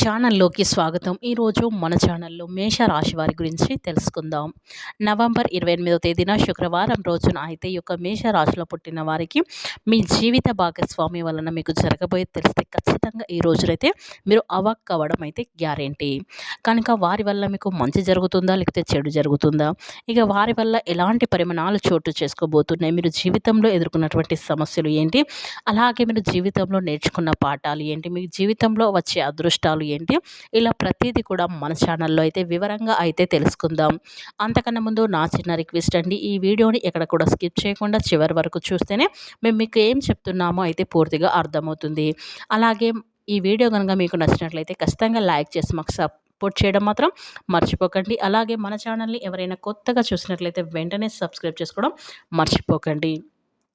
ఛానల్లోకి స్వాగతం. ఈరోజు మన ఛానల్లో మేష రాశి వారి గురించి తెలుసుకుందాం. నవంబర్ ఇరవై ఎనిమిదో తేదీన శుక్రవారం రోజున అయితే ఈ యొక్క మేష రాశిలో పుట్టిన వారికి మీ జీవిత భాగస్వామి వలన మీకు జరగబోయే తెలిస్తే ఖచ్చితంగా ఈ రోజునైతే మీరు అవాక్ అవ్వడం అయితే గ్యారెంటీ. కనుక వారి వల్ల మీకు మంచి జరుగుతుందా? లేకపోతే చెడు జరుగుతుందా? ఇక వారి వల్ల ఎలాంటి పరిమాణాలు చోటు చేసుకోబోతున్నాయి? మీరు జీవితంలో ఎదుర్కొన్నటువంటి సమస్యలు ఏంటి? అలాగే మీరు జీవితంలో నేర్చుకున్న పాఠాలు ఏంటి? మీ జీవితంలో వచ్చే అదృష్టాలు ఏంటి? ఇలా ప్రతిదీ కూడా మన ఛానల్లో అయితే వివరంగా అయితే తెలుసుకుందాం. అంతకన్నా ముందు నా చిన్న రిక్వెస్ట్ అండి. ఈ వీడియోని ఎక్కడ కూడా స్కిప్ చేయకుండా చివరి వరకు చూస్తేనే మేము మీకు ఏం చెప్తున్నామో అయితే పూర్తిగా అర్థమవుతుంది. అలాగే ఈ వీడియో కనుక మీకు నచ్చినట్లయితే ఖచ్చితంగా లైక్ చేసి మాకు సపోర్ట్ చేయడం మాత్రం మర్చిపోకండి. అలాగే మన ఛానల్ని ఎవరైనా కొత్తగా చూసినట్లయితే వెంటనే సబ్స్క్రైబ్ చేసుకోవడం మర్చిపోకండి.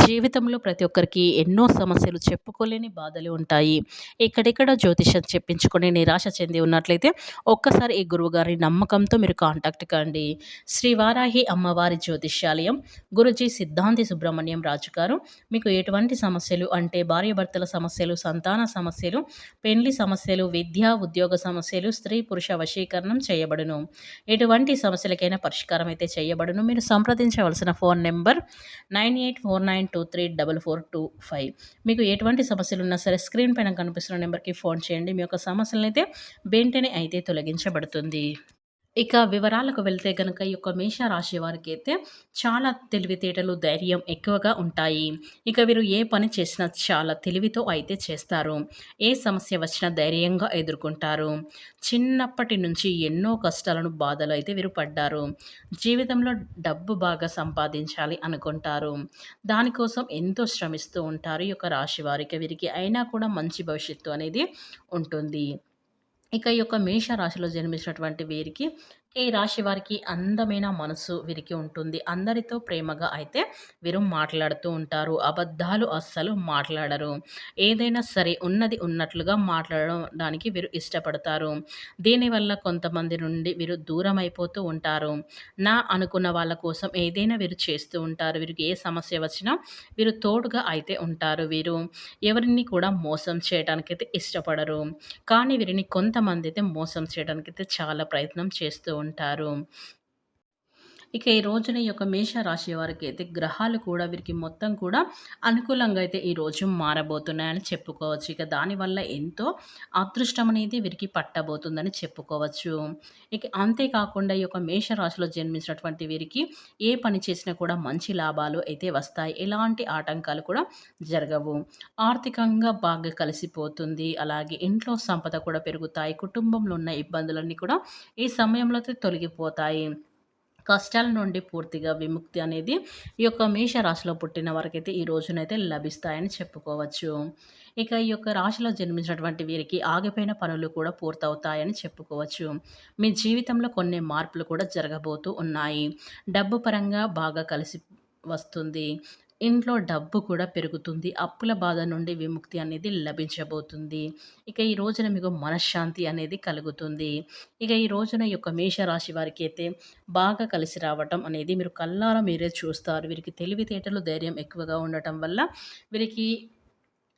జీవితంలో ప్రతి ఒక్కరికి ఎన్నో సమస్యలు చెప్పుకోలేని బాధలు ఉంటాయి. ఎక్కడెక్కడ జ్యోతిషం చెప్పించుకొని నిరాశ చెంది ఉన్నట్లయితే ఒక్కసారి ఈ గురువుగారి నమ్మకంతో మీరు కాంటాక్ట్ కండి. శ్రీ వారాహి అమ్మవారి జ్యోతిష్యాలయం గురుజీ సిద్ధాంతి సుబ్రహ్మణ్యం రాజు గారు. మీకు ఎటువంటి సమస్యలు అంటే భార్యాభర్తల సమస్యలు సంతాన సమస్యలు పెండ్లి సమస్యలు విద్య ఉద్యోగ సమస్యలు స్త్రీ పురుష వశీకరణం చేయబడును. ఎటువంటి సమస్యలకైనా పరిష్కారం అయితే చేయబడును. మీరు సంప్రదించవలసిన phone number nine eight four nine two three double four two five. మీకు ఎటువంటి సమస్యలు ఉన్నా సరే స్క్రీన్ పైన కనిపిస్తున్న నెంబర్కి ఫోన్ చేయండి. మీ యొక్క సమస్యలను అయితే వెంటనే అయితే తొలగించబడుతుంది. ఇక వివరాలకు వెళ్తే కనుక ఈ యొక్క మేషరాశి వారికి అయితే చాలా తెలివితేటలు ధైర్యం ఎక్కువగా ఉంటాయి. ఇక వీరు ఏ పని చేసినా చాలా తెలివితో అయితే చేస్తారు. ఏ సమస్య వచ్చినా ధైర్యంగా ఎదుర్కొంటారు. చిన్నప్పటి నుంచి ఎన్నో కష్టాలను బాధలు అయితే వీరు పడ్డారు. జీవితంలో డబ్బు బాగా సంపాదించాలి అనుకుంటారు. దానికోసం ఎంతో శ్రమిస్తూ ఉంటారు ఈ యొక్క రాశి వారికి. వీరికి అయినా కూడా మంచి భవిష్యత్తు అనేది ఉంటుంది. ఇక ఈ యొక్క మేష రాశిలో జన్మించినటువంటి వీరికి ఈ రాశి వారికి అందమైన మనసు వీరికి ఉంటుంది. అందరితో ప్రేమగా అయితే వీరు మాట్లాడుతూ ఉంటారు. అబద్ధాలు అస్సలు మాట్లాడరు. ఏదైనా సరే ఉన్నది ఉన్నట్లుగా మాట్లాడడానికి వీరు ఇష్టపడతారు. దీనివల్ల కొంతమంది నుండి వీరు దూరం అయిపోతూ ఉంటారు. నా అనుకున్న వాళ్ళ కోసం ఏదైనా వీరు చేస్తూ ఉంటారు. వీరికి ఏ సమస్య వచ్చినా వీరు తోడుగా అయితే ఉంటారు. వీరు ఎవరిని కూడా మోసం చేయడానికైతే ఇష్టపడరు. కానీ వీరిని కొంతమంది అయితే మోసం చేయడానికైతే చాలా ప్రయత్నం చేస్తూ ఉంటారు. ఇక ఈ రోజున ఈ యొక్క మేషరాశి వారికి అయితే గ్రహాలు కూడా వీరికి మొత్తం కూడా అనుకూలంగా అయితే ఈ రోజు మారబోతున్నాయని చెప్పుకోవచ్చు. ఇక దానివల్ల ఎంతో అదృష్టం అనేది వీరికి పట్టబోతుందని చెప్పుకోవచ్చు. ఇక అంతేకాకుండా ఈ యొక్క మేషరాశిలో జన్మించినటువంటి వీరికి ఏ పని చేసినా కూడా మంచి లాభాలు అయితే వస్తాయి. ఎలాంటి ఆటంకాలు కూడా జరగవు. ఆర్థికంగా బాగా కలిసిపోతుంది. అలాగే ఇంట్లో సంపద కూడా పెరుగుతాయి. కుటుంబంలో ఉన్న ఇబ్బందులన్నీ కూడా ఈ సమయంలో తొలగిపోతాయి. కష్టాల నుండి పూర్తిగా విముక్తి అనేది ఈ యొక్క మేష రాశిలో పుట్టిన వారికైతే ఈ రోజునైతే లభిస్తాయని చెప్పుకోవచ్చు. ఇక ఈ యొక్క రాశిలో జన్మించినటువంటి వీరికి ఆగిపోయిన పనులు కూడా పూర్తవుతాయని చెప్పుకోవచ్చు. మీ జీవితంలో కొన్ని మార్పులు కూడా జరగబోతూ ఉన్నాయి. డబ్బు పరంగా బాగా కలిసి వస్తుంది. ఇంట్లో డబ్బు కూడా పెరుగుతుంది. అప్పుల బాధ నుండి విముక్తి అనేది లభించబోతుంది. ఇక ఈ రోజున మీకు మనశ్శాంతి అనేది కలుగుతుంది. ఇక ఈ రోజున యొక్క మేషరాశి వారికి అయితే బాగా కలిసి రావటం అనేది మీరు కల్లారా మీరే చూస్తారు. వీరికి తెలివితేటలు ధైర్యం ఎక్కువగా ఉండటం వల్ల వీరికి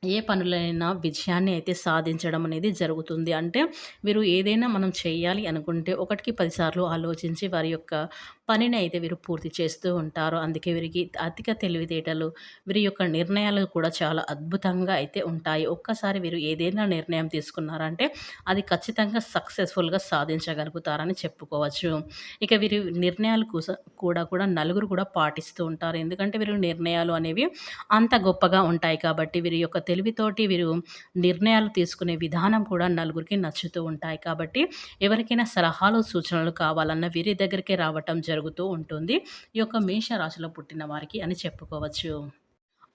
ఏ పనులైనా విజయాన్ని అయితే సాధించడం అనేది జరుగుతుంది. అంటే వీరు ఏదైనా మనం చేయాలి అనుకుంటే ఒకటికి పదిసార్లు ఆలోచించి వారి యొక్క పనిని అయితే వీరు పూర్తి చేస్తూ ఉంటారు. అందుకే వీరికి అధిక తెలివితేటలు వీరి యొక్క నిర్ణయాలు కూడా చాలా అద్భుతంగా అయితే ఉంటాయి. ఒక్కసారి వీరు ఏదైనా నిర్ణయం తీసుకున్నారంటే అది ఖచ్చితంగా సక్సెస్ఫుల్గా సాధించగలుగుతారని చెప్పుకోవచ్చు. ఇక వీరి నిర్ణయాలు కూడా కూడా నలుగురు కూడా పాటిస్తూ ఉంటారు. ఎందుకంటే వీరి నిర్ణయాలు అనేవి అంత గొప్పగా ఉంటాయి కాబట్టి వీరి యొక్క తెలివితోటి వీరు నిర్ణయాలు తీసుకునే విధానం కూడా నలుగురికి నచ్చుతూ ఉంటాయి. కాబట్టి ఎవరికైనా సలహాలు సూచనలు కావాలన్న వీరి దగ్గరికి రావటం జరుగుతుంది జరుగుతూ ఉంటుంది. ఈ యొక్క మేషరాశిలో పుట్టిన వారికి అని చెప్పుకోవచ్చు.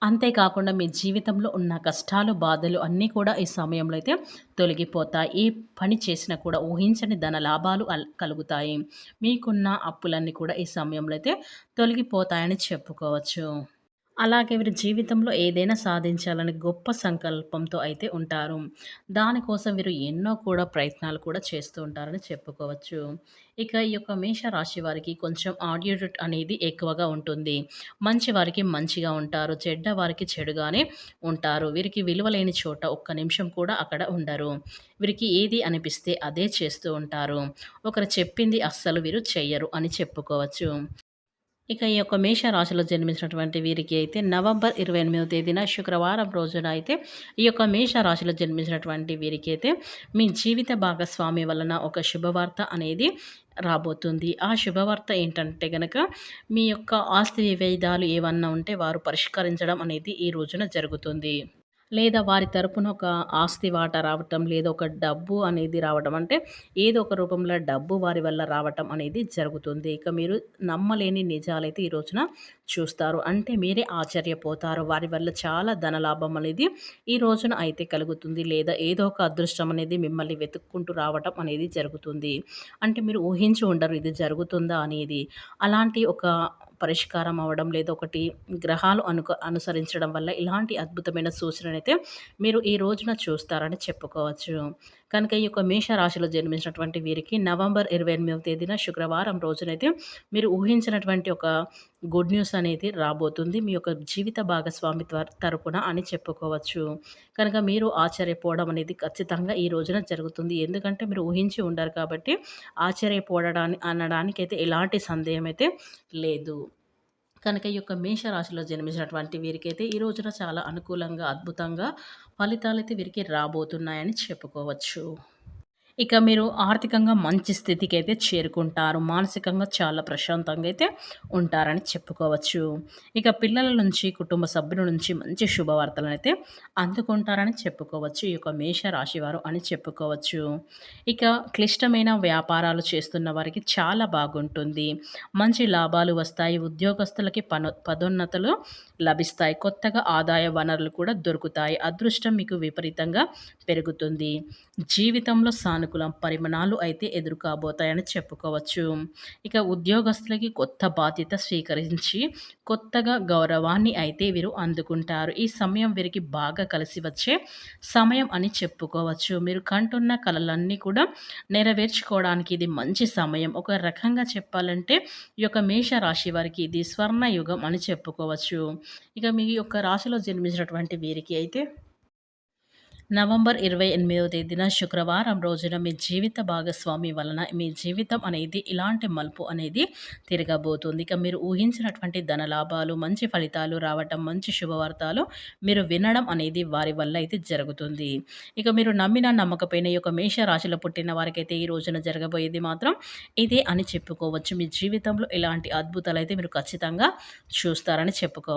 అంతేకాకుండా మీ జీవితంలో ఉన్న కష్టాలు బాధలు అన్నీ కూడా ఈ సమయంలో అయితే తొలగిపోతాయి. ఏ పని చేసినా కూడా ఊహించని ధన లాభాలు కలుగుతాయి. మీకున్న అప్పులన్నీ కూడా ఈ సమయంలో అయితే తొలగిపోతాయని చెప్పుకోవచ్చు. అలాగే వీరి జీవితంలో ఏదైనా సాధించాలని గొప్ప సంకల్పంతో అయితే ఉంటారు. దానికోసం వీరు ఎన్నో కూడా ప్రయత్నాలు కూడా చేస్తూ ఉంటారని చెప్పుకోవచ్చు. ఇక ఈ యొక్క మేష రాశి వారికి కొంచెం ఆటిట్యూడ్ అనేది ఎక్కువగా ఉంటుంది. మంచి వారికి మంచిగా ఉంటారు. చెడ్డ వారికి చెడుగానే ఉంటారు. వీరికి విలువ లేని చోట ఒక్క నిమిషం కూడా అక్కడ ఉండరు. వీరికి ఏది అనిపిస్తే అదే చేస్తూ ఉంటారు. ఒకరు చెప్పింది అస్సలు వీరు చెయ్యరు అని చెప్పుకోవచ్చు. ఇక ఈ యొక్క మేష రాశిలో జన్మించినటువంటి వీరికి అయితే నవంబర్ ఇరవై ఎనిమిదో తేదీన శుక్రవారం రోజున అయితే ఈ యొక్క మేష రాశిలో జన్మించినటువంటి వీరికి అయితే మీ జీవిత భాగస్వామి వలన ఒక శుభవార్త అనేది రాబోతుంది. ఆ శుభవార్త ఏంటంటే గనక మీ యొక్క ఆస్తి విభేదాలు ఏమన్నా ఉంటే వారు పరిష్కరించడం అనేది ఈ రోజున జరుగుతుంది. లేదా వారి తరపున ఒక ఆస్తి వాటా రావటం లేదా ఒక డబ్బు అనేది రావడం అంటే ఏదో ఒక రూపంలో డబ్బు వారి వల్ల రావటం అనేది జరుగుతుంది. ఇక మీరు నమ్మలేని నిజాలైతే ఈ రోజున చూస్తారు. అంటే మీరే ఆశ్చర్యపోతారు. వారి వల్ల చాలా ధనలాభం అనేది ఈ రోజున అయితే కలుగుతుంది. లేదా ఏదో ఒక అదృష్టం అనేది మిమ్మల్ని వెతుక్కుంటూ రావటం అనేది జరుగుతుంది. అంటే మీరు ఊహించి ఉండరు ఇది జరుగుతుందా అనేది. అలాంటి ఒక పరిష్కారం అవ్వడం లేదా. ఒకటి గ్రహాలు అనుక అనుసరించడం వల్ల ఇలాంటి అద్భుతమైన సూచననైతే మీరు ఈ రోజున చూస్తారని చెప్పుకోవచ్చు. కనుక ఈ యొక్క మేషరాశిలో జన్మించినటువంటి వీరికి నవంబర్ ఇరవై ఎనిమిదవ తేదీన శుక్రవారం రోజునైతే మీరు ఊహించినటువంటి ఒక గుడ్ న్యూస్ అనేది రాబోతుంది. మీ యొక్క జీవిత భాగస్వామి తరపున అని చెప్పుకోవచ్చు. కనుక మీరు ఆశ్చర్యపోవడం అనేది ఖచ్చితంగా ఈ రోజున జరుగుతుంది. ఎందుకంటే మీరు ఊహించి ఉండరు కాబట్టి ఆశ్చర్యపోవడాన్ని అనడానికైతే ఎలాంటి సందేహం అయితే లేదు. కనుక ఈ యొక్క మేషరాశిలో జన్మించినటువంటి వీరికైతే ఈ రోజున చాలా అనుకూలంగా అద్భుతంగా ఫలితాలైతే వీరికి రాబోతున్నాయని చెప్పుకోవచ్చు. ఇక మీరు ఆర్థికంగా మంచి స్థితికి అయితే చేరుకుంటారు. మానసికంగా చాలా ప్రశాంతంగా అయితే ఉంటారని చెప్పుకోవచ్చు. ఇక పిల్లల నుంచి కుటుంబ సభ్యుల నుంచి మంచి శుభవార్తలను అయితే అందుకుంటారని చెప్పుకోవచ్చు. ఈ యొక్క మేష రాశివారు అని చెప్పుకోవచ్చు. ఇక క్లిష్టమైన వ్యాపారాలు చేస్తున్న వారికి చాలా బాగుంటుంది. మంచి లాభాలు వస్తాయి. ఉద్యోగస్తులకి పను పదోన్నతలు లభిస్తాయి. కొత్తగా ఆదాయ వనరులు కూడా దొరుకుతాయి. అదృష్టం మీకు విపరీతంగా పెరుగుతుంది. జీవితంలో సాను సానుకూల పరిమాణాలు అయితే ఎదురు కాబోతాయని చెప్పుకోవచ్చు. ఇక ఉద్యోగస్తులకి కొత్త బాధ్యత స్వీకరించి కొత్తగా గౌరవాన్ని అయితే వీరు అందుకుంటారు. ఈ సమయం వీరికి బాగా కలిసి వచ్చే సమయం అని చెప్పుకోవచ్చు. మీరు కంటున్న కళలన్నీ కూడా నెరవేర్చుకోవడానికి ఇది మంచి సమయం. ఒక రకంగా చెప్పాలంటే ఈ యొక్క మేష రాశి వారికి ఇది స్వర్ణ యుగం అని చెప్పుకోవచ్చు. ఇక మీ యొక్క రాశిలో జన్మించినటువంటి వీరికి అయితే నవంబర్ ఇరవై ఎనిమిదవ తేదీన శుక్రవారం రోజున మీ జీవిత భాగస్వామి వలన మీ జీవితం అనేది ఇలాంటి మలుపు అనేది తిరగబోతుంది. ఇక మీరు ఊహించినటువంటి ధన లాభాలు మంచి ఫలితాలు రావటం మంచి శుభవార్తలు మీరు వినడం అనేది వారి వల్ల అయితే జరుగుతుంది. ఇక మీరు నమ్మిన నమ్మకపోయిన ఈ యొక్క మేష రాశిలో పుట్టిన వారికైతే ఈ రోజున జరగబోయేది మాత్రం ఇదే అని చెప్పుకోవచ్చు. మీ జీవితంలో ఇలాంటి అద్భుతాలు అయితే మీరు ఖచ్చితంగా చూస్తారని చెప్పుకోవచ్చు